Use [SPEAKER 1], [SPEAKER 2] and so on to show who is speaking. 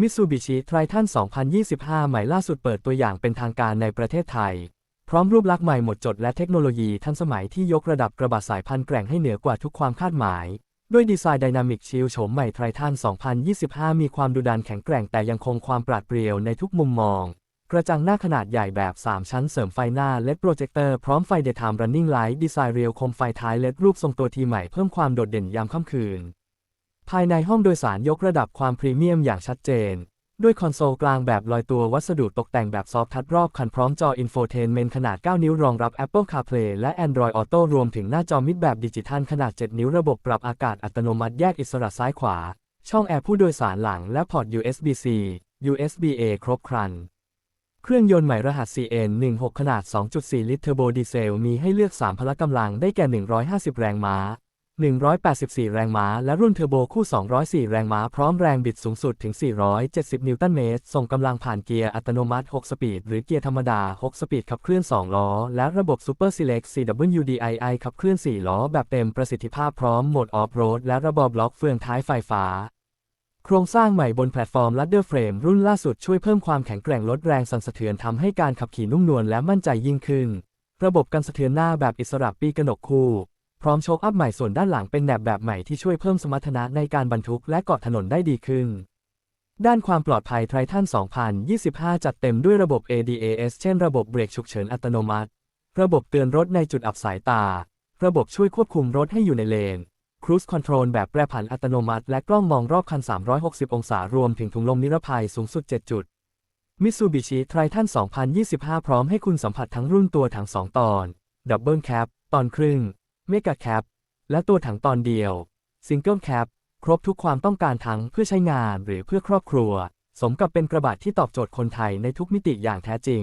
[SPEAKER 1] มิ t ซูบิชิไทรทัน2025 ใหม่ล่าสุดเปิดตัวอย่างเป็นทางการในประเทศไทย พร้อมรูปลักษณ์ใหม่หมดจดและเทคโนโลยีทันสมัยที่ยกระดับกระบะสายพันธุ์แกร่งให้เหนือกว่าทุกความคาดหมาย ด้วยดีไซน์ไดนามิกชิลโฉมใหม่ไทรทัน2025 มีความดุดันแข็งแกร่งแต่ยังคงความปราดเปรียวในทุกมุมมอง กระจังหน้าขนาดใหญ่แบบ 3 ชั้นเสริมไฟหน้าเลดโปรเจคเตอร์พร้อมไฟเดย์ไทม์รันนิ่งไลท์ดีไซน์เรียวคมไฟท้ายเลดรูปทรงตัวทีใหม่เพิ่มความโดดเด่นยามค่ำคืน ภายในห้องโดยสารยกระดับความพรีเมียมอย่างชัดเจน ด้วยคอนโซลกลางแบบลอยตัววัสดุตกแต่งแบบซอฟทัชรอบคันพร้อมจออินโฟเทนเมนขนาด 9 นิ้วรองรับ Apple CarPlay และ Android Auto รวมถึงหน้าจอมิดแบบดิจิทัลขนาด 7 นิ้วระบบปรับอากาศอัตโนมัติแยกอิสระซ้ายขวา ช่องแอร์ผู้โดยสารหลังและพอร์ต USB-C USB-A ครบครันเครื่องยนต์ใหม่รหัส CN16 ขนาด 2.4 ลิตรเทอร์โบดีเซล มีให้เลือก 3 พละกำลังได้แก่ 150 แรงม้า 184 แรงม้า และรุ่นเทอร์โบคู่ 204 แรงม้า พร้อมแรงบิดสูงสุดถึง 470 นิวตันเมตร ส่งกำลังผ่านเกียร์อัตโนมัติ 6 สปีด หรือเกียร์ธรรมดา 6 สปีดขับเคลื่อน 2 ล้อ และระบบ Super Select CWDII ขับเคลื่อน 4 ล้อ แบบเต็มประสิทธิภาพพร้อมโหมดออฟโรดและระบบล็อกเฟืองท้ายไฟฟ้า โครงสร้างใหม่บนแพลตฟอร์ม Ladder Frame รุ่นล่าสุดช่วยเพิ่มความแข็งแกร่งลดแรงสั่นสะเทือนทำให้การขับขี่นุ่มนวลและมั่นใจยิ่งขึ้น ระบบกันสะเทือนหน้าแบบอิสระปีกระหนกคู่ ร้อมโชคอัพใหม่ส่วนด้านหลังเป็นแหนบแบบใหม่ที่ช่วยเพิ่มสมรรถนะในการบรรทุกและเกาะถนนได้ดีขึ้น ด้านความปลอดภัยไทรทัน2025 จัดเต็มด้วยระบบ ADAS เช่นระบบเบรกฉุกเฉินอัตโนมัติ ระบบเตือนรถในจุดอับสายตา ระบบช่วยควบคุมรถให้อยู่ในเลน Cruise Control แบบแปรผันอัตโนมัติ และกล้องมองรอบคัน 360 องศารวมถึงถุงลมนิรภัยสูงสุด 7 จุด Mitsubishi Triton 2025 พร้อมให้คุณสัมผัสทั้งรุ่นตัวถัง2 ตอน Double Cab ตอนครึ่ง เมกะแคปและตัวถังตอนเดียวซิงเกิลแคปครบทุกความต้องการทั้งเพื่อใช้งานหรือเพื่อครอบครัว สมกับเป็นกระบะที่ตอบโจทย์คนไทยในทุกมิติอย่างแท้จริง